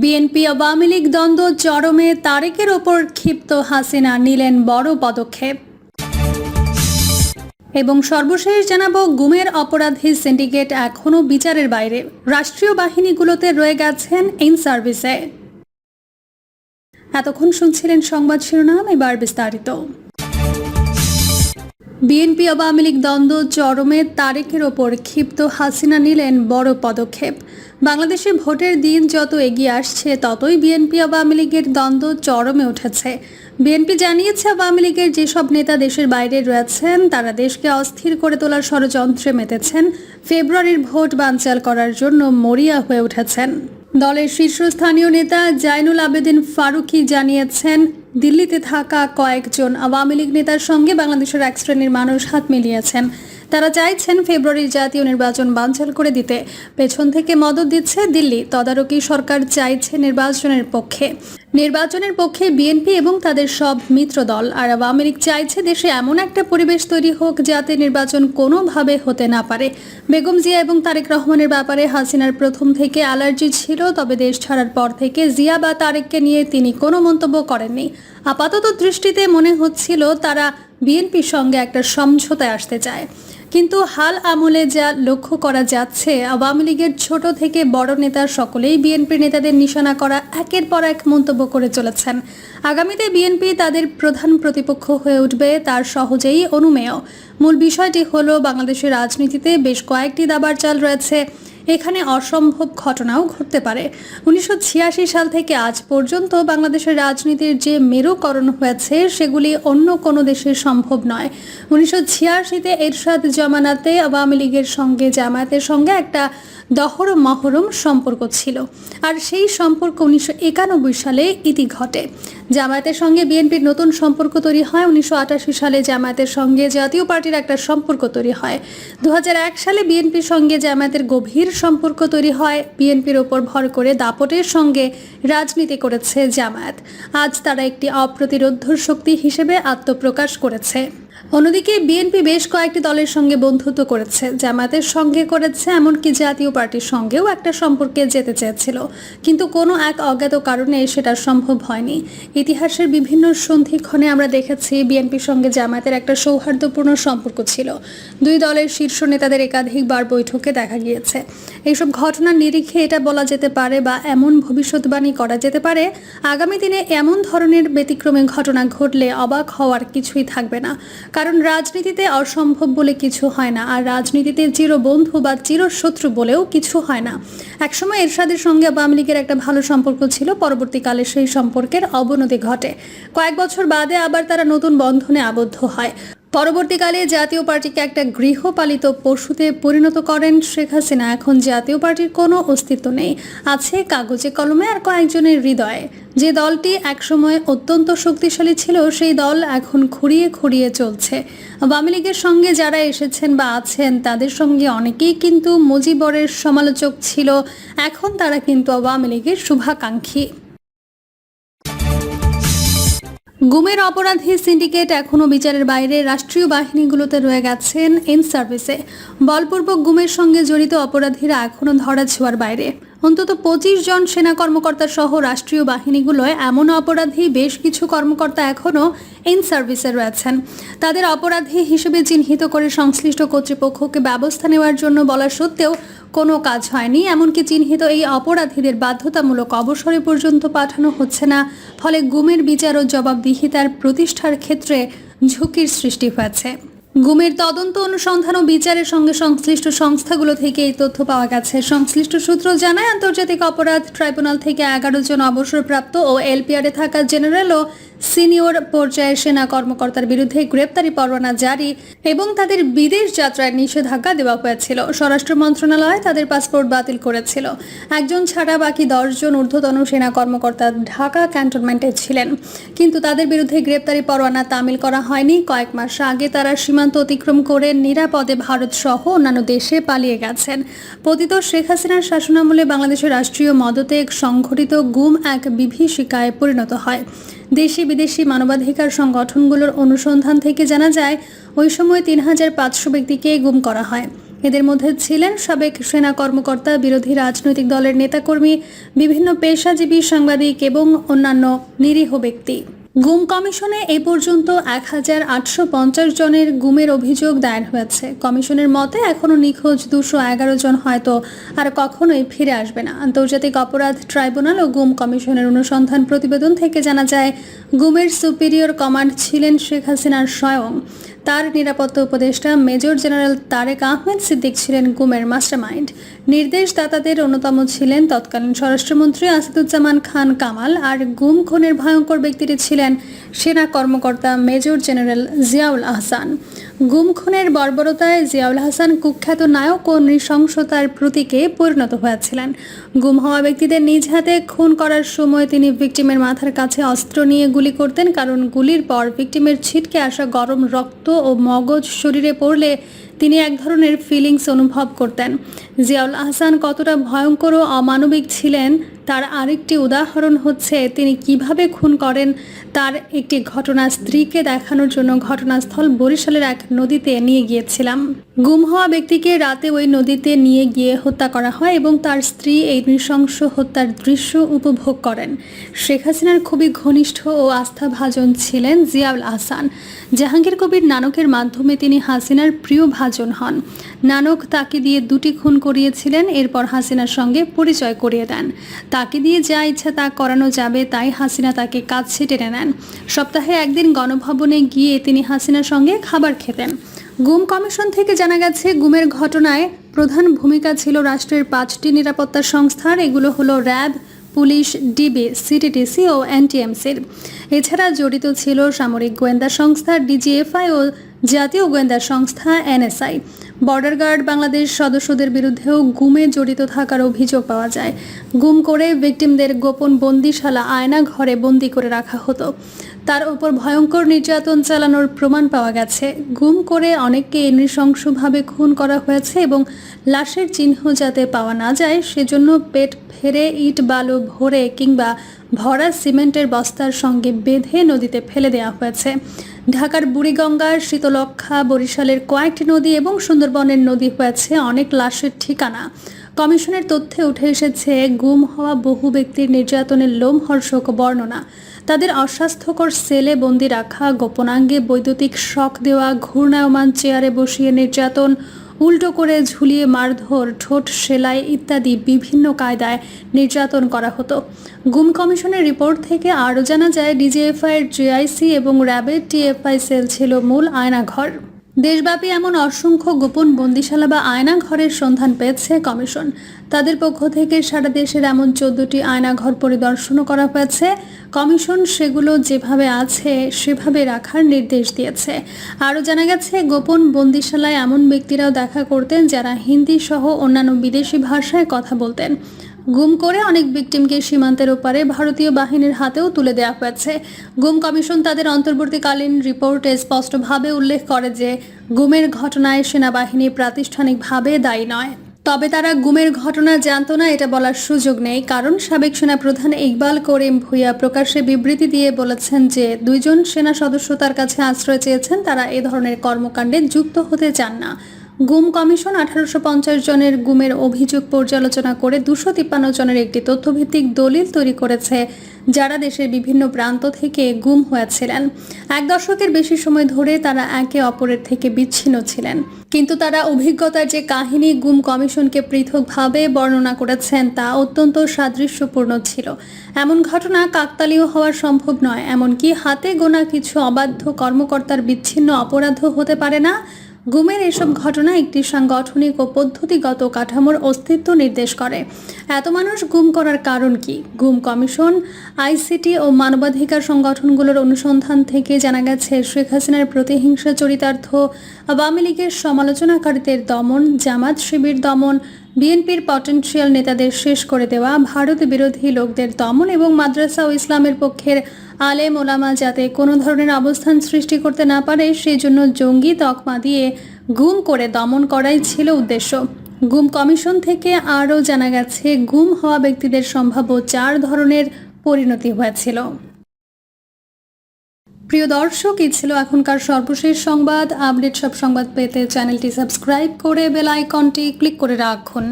BNP Awami League দ্বন্দ্ব চরমে তারেকের ওপর ক্ষিপ্ত হাসিনা নিলেন বড় পদক্ষেপ। এবং সর্বশেষ জানাব, গুমের অপরাধী সিন্ডিকেট এখনও বিচারের বাইরে। রাষ্ট্রীয় বাহিনীগুলোতে রয়ে গেছেন ইন সার্ভিসে। এতক্ষণ শুনছিলেন সংবাদ শিরোনাম, এবার বিস্তারিত। বিএনপি আওয়ামী লীগ দ্বন্দ্ব চরমে তারেকের ওপর ক্ষিপ্ত হাসিনা নিলেন বড় পদক্ষেপ। বাংলাদেশে ভোটের দিন যত এগিয়ে আসছে, ততই বিএনপি আওয়ামী লীগের দ্বন্দ্ব চরমে উঠেছে। বিএনপি জানিয়েছে, আওয়ামী লীগের যেসব নেতা দেশের বাইরে রয়েছেন, তারা দেশকে অস্থির করে তোলার ষড়যন্ত্রে মেতেছেন। ফেব্রুয়ারির ভোট বানচাল করার জন্য মরিয়া হয়ে উঠেছেন। দলের শীর্ষস্থানীয় নেতা জাইনুল আবেদিন ফারুকি জানিয়েছেন দিল্লিতে থাকা কয়েকজন আওয়ামী লীগ নেতার সঙ্গে বাংলাদেশের এক শ্রেণির মানুষ হাত মিলিয়েছেন। তারা চাইছেন ফেব্রুয়ারির জাতীয় নির্বাচন বানচাল করে দিতে। পেছন থেকে মদত দিচ্ছে দিল্লি। তদারকি সরকার চাইছে নির্বাচনের পক্ষে। নির্বাচনের পক্ষে বিএনপি এবং তাদের সব মিত্র দল। আর আওয়ামী লীগ চাইছে দেশে এমন একটা পরিবেশ তৈরি হোক যাতে নির্বাচন কোনোভাবে হতে না পারে। বেগম জিয়া এবং তারেক রহমানের ব্যাপারে হাসিনার প্রথম থেকে অ্যালার্জি ছিল, তবে দেশ ছাড়ার পর থেকে জিয়া বা তারেককে নিয়ে তিনি কোনো মন্তব্য করেননি। আপাতত দৃষ্টিতে মনে হচ্ছিল তারা বিএনপির সঙ্গে একটা সমঝোতায় আসতে চায়। কিন্তু হাল আমলে যা লক্ষ্য করা যাচ্ছে, আওয়ামী লীগের ছোট থেকে বড় নেতা সকলেই বিএনপি নেতাদের নিশানা করা একের পর এক মন্তব্য করে চলেছেন। আগামীতে বিএনপি তাদের প্রধান প্রতিপক্ষ হয়ে উঠবে, তার সহজেই অনুমেয়। মূল বিষয়টি হলো, বাংলাদেশের রাজনীতিতে বেশ কয়েকটি দাবার চাল রয়েছে। এখানে অসম্ভব ঘটনাও ঘটতে পারে। উনিশশো ছিয়াশি সাল থেকে আজ পর্যন্ত বাংলাদেশের রাজনীতির যে মেরুকরণ হয়েছে, সেগুলি অন্য কোনো দেশে সম্ভব নয়। উনিশশো ছিয়াশিতে এরশাদ জমানাতে আওয়ামী লীগের সঙ্গে, জামায়াতের সঙ্গে একটা দহর মহরম সম্পর্ক ছিল। আর সেই সম্পর্ক উনিশশো একানব্বই সালে ইতি ঘটে। জামায়াতের সঙ্গে বিএনপির নতুন সম্পর্ক তৈরি হয়। উনিশশো আটাশি সালে জামায়াতের সঙ্গে জাতীয় পার্টির একটা সম্পর্ক তৈরি হয়। দু হাজার এক সালে বিএনপির সঙ্গে জামায়াতের গভীর সম্পর্ক তৈরি হয়। বিএনপির ওপর ভর করে দাপটের সঙ্গে রাজনীতি করেছে জামায়াত। আজ তারা একটি অপ্রতিরোধ শক্তি হিসেবে আত্মপ্রকাশ করেছে। অন্যদিকে বিএনপি বেশ কয়েকটি দলের সঙ্গে বন্ধুত্ব করেছে। জামায়াতের সঙ্গে করেছে, এমনকি জাতীয় পার্টির সঙ্গেও একটা সম্পর্কে যেতে চেয়েছিল। কিন্তু কোনো এক অজ্ঞাত কারণে সেটা সম্ভব হয়নি। ইতিহাসের বিভিন্ন সন্ধিক্ষণে আমরা দেখেছি, বিএনপির সঙ্গে জামাতের একটা সৌহার্দ্যপূর্ণ সম্পর্ক ছিল। দুই দলের শীর্ষ নেতাদের একাধিকবার বৈঠকে দেখা গিয়েছে। এইসব ঘটনার নিরিখে এটা বলা যেতে পারে বা এমন ভবিষ্যৎবাণী করা যেতে পারে, আগামী দিনে এমন ধরনের ব্যতিক্রমী ঘটনা ঘটলে অবাক হওয়ার কিছুই থাকবে না। কারণ রাজনীতিতে অসম্ভব বলে কিছু হয় না, আর রাজনীতিতে চিরবন্ধু বা চিরশত্রু বলেও কিছু হয় না। একসময় এরশাদের সঙ্গে আওয়ামী লীগের একটা ভালো সম্পর্ক ছিল, পরবর্তীকালে সেই সম্পর্কের অবনতি ঘটে। কয়েক বছর বাদে আবার তারা নতুন বন্ধনে আবদ্ধ হয়। পরবর্তীকালে জাতীয় পার্টিকে একটা গৃহপালিত পশুতে পরিণত করেন শেখ হাসিনা। এখন জাতীয় পার্টির কোনো অস্তিত্ব নেই। আছে কাগজে কলমে আর কয়েকজনের হৃদয়ে। যে দলটি একসময় অত্যন্ত শক্তিশালী ছিল, সেই দল এখন খুঁড়িয়ে খুঁড়িয়ে চলছে। আওয়ামী লীগের সঙ্গে যারা এসেছেন বা আছেন, তাদের সঙ্গে অনেকেই কিন্তু মুজিবরের সমালোচক ছিল। এখন তারা কিন্তু আওয়ামী লীগের শুভাকাঙ্ক্ষী। গুমের অপরাধী সিন্ডিকেট এখনও বিচারের বাইরে। রাষ্ট্রীয় বাহিনীগুলোতে রয়ে গেছেন ইন সার্ভিসে। বলপূর্বক গুমের সঙ্গে জড়িত অপরাধীরা এখনও ধরা ছোঁয়ার বাইরে। অন্তত পঁচিশ জন সেনা কর্মকর্তা সহ রাষ্ট্রীয় বাহিনীগুলোয় এমন অপরাধী বেশ কিছু কর্মকর্তা এখনও ইন সার্ভিসে রয়েছেন। তাদের অপরাধী হিসেবে চিহ্নিত করে সংশ্লিষ্ট কর্তৃপক্ষকে ব্যবস্থা নেওয়ার জন্য বলা সত্ত্বেও কোনো কাজ হয়নি। এমনকি চিহ্নিত এই অপরাধীদের বাধ্যতামূলক অবসরে পর্যন্ত পাঠানো হচ্ছে না। ফলে গুমের বিচার ও জবাবদিহিতার প্রতিষ্ঠার ক্ষেত্রে ঝুঁকির সৃষ্টি হয়েছে। গুমের তদন্ত, অনুসন্ধান ও বিচারের সঙ্গে সংশ্লিষ্ট সংস্থাগুলো থেকে এই তথ্য পাওয়া গেছে। সংশ্লিষ্ট সূত্র জানায়, আন্তর্জাতিক অপরাধ ট্রাইব্যুনাল থেকে এগারো জন অবসরপ্রাপ্ত ও এলপিআরে থাকা জেনারেল ও সিনিয়র পর্যায়ের সেনা কর্মকর্তার বিরুদ্ধে গ্রেপ্তারি পরোয়ানা জারি এবং তাদের বিদেশ যাত্রায় নিষেধাজ্ঞা দেওয়া হয়েছিল। স্বরাষ্ট্র মন্ত্রণালয় তাদের পাসপোর্ট বাতিল করেছিল। একজন ছাড়া বাকি দশজন ঊর্ধ্বতন সেনা কর্মকর্তা ঢাকা ক্যান্টনমেন্টে ছিলেন। কিন্তু তাদের বিরুদ্ধে গ্রেপ্তারি পরোয়ানা তামিল করা হয়নি। কয়েক মাস আগে তারা সীমান্ত অতিক্রম করে নিরাপদে ভারত সহ অন্যান্য দেশে পালিয়ে গেছেন। পতিত শেখ হাসিনার শাসনামলে বাংলাদেশের রাষ্ট্রীয় মদতে সংঘটিত গুম এক বিভীষিকায় পরিণত হয়। দেশি বিদেশি মানবাধিকার সংগঠনগুলোর অনুসন্ধান থেকে জানা যায়, ওই সময় তিন হাজার পাঁচশো ব্যক্তিকে গুম করা হয়। এদের মধ্যে ছিলেন সাবেক সেনা কর্মকর্তা, বিরোধী রাজনৈতিক দলের নেতাকর্মী, বিভিন্ন পেশাজীবী সাংবাদিক এবং অন্যান্য নিরীহ ব্যক্তি। গুম কমিশনে এ পর্যন্ত এক হাজার আটশো পঞ্চাশ জনের গুমের অভিযোগ দায়ের হয়েছে। কমিশনের মতে এখনও নিখোঁজ দুশো এগারো জন হয়তো আর কখনোই ফিরে আসবে না। আন্তর্জাতিক অপরাধ ট্রাইব্যুনাল ও গুম কমিশনের অনুসন্ধান প্রতিবেদন থেকে জানা যায়, গুমের সুপিরিয়র কমান্ড ছিলেন শেখ হাসিনার স্বয়ং। তার নিরাপত্তা উপদেষ্টা মেজর জেনারেল তারেক আহমেদ সিদ্দিক ছিলেন গুমের মাস্টারমাইন্ড। নির্দেশদাতাদের অন্যতম ছিলেন তৎকালীন স্বরাষ্ট্রমন্ত্রী আসাদুজ্জামান খান কামাল আর গুম খুনের ভয়ঙ্কর ব্যক্তিটি ছিলেন সেনা কর্মকর্তা মেজর জেনারেল জিয়াউল আহসান। গুম খুনের বর্বরতায় জিয়াউল হাসান কুখ্যাত নায়ক ও নৃশংসতার প্রতীকে পরিণত হয়েছিলেন। গুম হওয়া ব্যক্তিদের নিজ হাতে খুন করার সময় তিনি ভিকটিমের মাথার কাছে অস্ত্র নিয়ে গুলি করতেন, কারণ গুলির পর ভিকটিমের ছিটকে আসা গরম রক্ত ও মগজ শরীরে পড়লে তিনি এক ধরনের ফিলিংস অনুভব করতেন। জিয়াউল আহসান কতটা ভয়ঙ্কর ও অমানবিক ছিলেন, তার আরেকটি উদাহরণ হচ্ছে তিনি কীভাবে খুন করেন, তার একটি ঘটনা স্ত্রীকে দেখানোর জন্য ঘটনাস্থল বরিশালের এক নদীতে নিয়ে গিয়েছিলাম। গুম হওয়া ব্যক্তিকে রাতে ওই নদীতে নিয়ে গিয়ে হত্যা করা হয় এবং তার স্ত্রী এই নৃশংস হত্যার দৃশ্য উপভোগ করেন। শেখ হাসিনার খুবই ঘনিষ্ঠ ও আস্থাভাজন ছিলেন জিয়াউল আহসান। জাহাঙ্গীর কবির নানকের মাধ্যমে তিনি হাসিনার প্রিয় ভাজন হন। নানক তাকে দিয়ে দুটি খুন করিয়েছিলেন, এরপর হাসিনার সঙ্গে পরিচয় করিয়ে দেন। তাকে দিয়ে যা ইচ্ছা তা করানো যাবে, তাই হাসিনা তাকে কাছে টেনে নেন। সপ্তাহে একদিন গণভবনে গিয়ে তিনি হাসিনার সঙ্গে খাবার খেতেন। গুম কমিশন থেকে জানা গেছে, গুমের ঘটনায় প্রধান ভূমিকা ছিল রাষ্ট্রের পাঁচটি নিরাপত্তা সংস্থার। এগুলো হলো র্যাব, পুলিশ, ডিবি সিটিটিসি ও এনটিএমসির। এছাড়া জড়িত ছিল সামরিক গোয়েন্দা সংস্থা, ডিজিএফআই ও জাতীয় গোয়েন্দা সংস্থা, এনএসআই। বর্ডার গার্ড বাংলাদেশ সদস্যদের বিরুদ্ধেও গুমে জড়িত থাকার অভিযোগ পাওয়া যায়। গুম করে ভিকটিমদের গোপন বন্দিশালা আয়না ঘরে বন্দি করে রাখা হতো। তার উপর ভয়ঙ্কর নির্যাতন চালানোর প্রমাণ পাওয়া গেছে। গুম করে অনেককে নৃশংসভাবে খুন করা হয়েছে এবং লাশের চিহ্ন যাতে পাওয়া না যায়, সেজন্য পেট ফেরে ইট, বালু ভরে কিংবা ভরা সিমেন্টের বস্তার সঙ্গে বেঁধে নদীতে ফেলে দেওয়া হয়েছে। ঢাকার বুড়িগঙ্গার শীতলক্ষা বরিশালের কয়েকটি নদী এবং সুন্দরবনের নদী হয়েছে অনেক লাশের ঠিকানা। কমিশনের তথ্যে উঠে এসেছে, গুম হওয়া বহু ব্যক্তির নির্যাতনের লোমহর্ষক বর্ণনা। তাদের অস্বাস্থ্যকর সেলে বন্দি রাখা, গোপনাঙ্গে বৈদ্যুতিক শক দেওয়া, ঘূর্ণায়মান চেয়ারে বসিয়ে নির্যাতন উল্টো করে ঝুলিয়ে মারধর, ঠোঁট সেলাই ইত্যাদি বিভিন্ন কায়দায় নির্যাতন করা হতো। গুম কমিশনের রিপোর্ট থেকে আরও জানা যায়, ডিজিএফআইয়ের জিআইসি এবং র্যাবের টিএফআই সেল ছিল মূল আয়নাঘর। দেশব্যাপী এমন অসংখ্য গোপন বন্দিশালা বা আয়না ঘরের সন্ধান পেয়েছে কমিশন। তাদের পক্ষ থেকে সারা দেশের এমন চোদ্দটি আয়নাঘর পরিদর্শনও করা হয়েছে। কমিশন সেগুলো যেভাবে আছে, সেভাবে রাখার নির্দেশ দিয়েছে। আরও জানা গেছে, গোপন বন্দিশালায় এমন ব্যক্তিরাও দেখা করতেন যারা হিন্দি সহ অন্যান্য বিদেশি ভাষায় কথা বলতেন। গুম করে অনেক ভিকটিমকে সীমান্তের ওপারে ভারতীয় বাহিনীর হাতেও তুলে দেওয়া হয়েছে। গুম কমিশন তাদের অন্তর্বর্তীকালীন রিপোর্টে স্পষ্টভাবে উল্লেখ করে যে, গুমের ঘটনায় সেনাবাহিনী প্রাতিষ্ঠানিকভাবে দায়ী নয়। তবে তারা গুমের ঘটনা জানত না, এটা বলার সুযোগ নেই। কারণ সাবেক সেনাপ্রধান ইকবাল করিম ভুইয়া প্রকাশ্যে বিবৃতি দিয়ে বলেছেন যে, দুইজন সেনা সদস্য তার কাছে আশ্রয় চেয়েছেন, তারা এ ধরনের কর্মকাণ্ডে যুক্ত হতে চান না। গুম কমিশন আঠারোশো পঞ্চাশ জনের গুমের অভিযোগ পর্যালোচনা করে দুশো তিপ্পান্ন জনের একটি তথ্যভিত্তিক দলিল তৈরি করেছে, যারা দেশের বিভিন্ন প্রান্ত থেকে গুম হয়েছিলেন। এক দশকের বেশি সময় ধরে তারা একে অপরের থেকে বিচ্ছিন্ন ছিলেন। কিন্তু তারা অভিজ্ঞতার যে কাহিনী গুম কমিশনকে পৃথকভাবে বর্ণনা করেছেন তা অত্যন্ত সাদৃশ্যপূর্ণ ছিল। এমন ঘটনা কাকতালীয় হওয়া সম্ভব নয়, এমনকি হাতে গোনা কিছু অবাধ্য কর্মকর্তার বিচ্ছিন্ন অপরাধও হতে পারে না। গুমের এসব ঘটনা একটি সাংগঠনিক ও পদ্ধতিগত কাঠামোর অস্তিত্ব নির্দেশ করে। এত মানুষ গুম করার কারণ কি? গুম কমিশন, আইসিটি ও মানবাধিকার সংগঠনগুলোর অনুসন্ধান থেকে জানা গেছে, শেখ হাসিনার প্রতিহিংসা চরিতার্থ, আওয়ামী লীগের সমালোচনাকারীদের দমন, জামাত শিবির দমন, বিএনপির পটেনশিয়াল নেতাদের শেষ করে দেওয়া, ভারত বিরোধী লোকদের দমন এবং মাদ্রাসা ও ইসলামের পক্ষের আলেম ওলামা যাতে কোনো ধরনের অবস্থান সৃষ্টি করতে না পারে, সেই জন্য জঙ্গি তকমা দিয়ে গুম করে দমন করাই ছিল উদ্দেশ্য। গুম কমিশন থেকে আরও জানা গেছে, গুম হওয়া ব্যক্তিদের সম্ভাব্য চার ধরনের পরিণতি হয়েছিল। প্রিয় দর্শক, এই ছিল এখনকার সর্বশেষ সংবাদ। আপডেট সব সংবাদ পেতে চ্যানেলটি সাবস্ক্রাইব করে বেল আইকনটি ক্লিক করে রাখুন।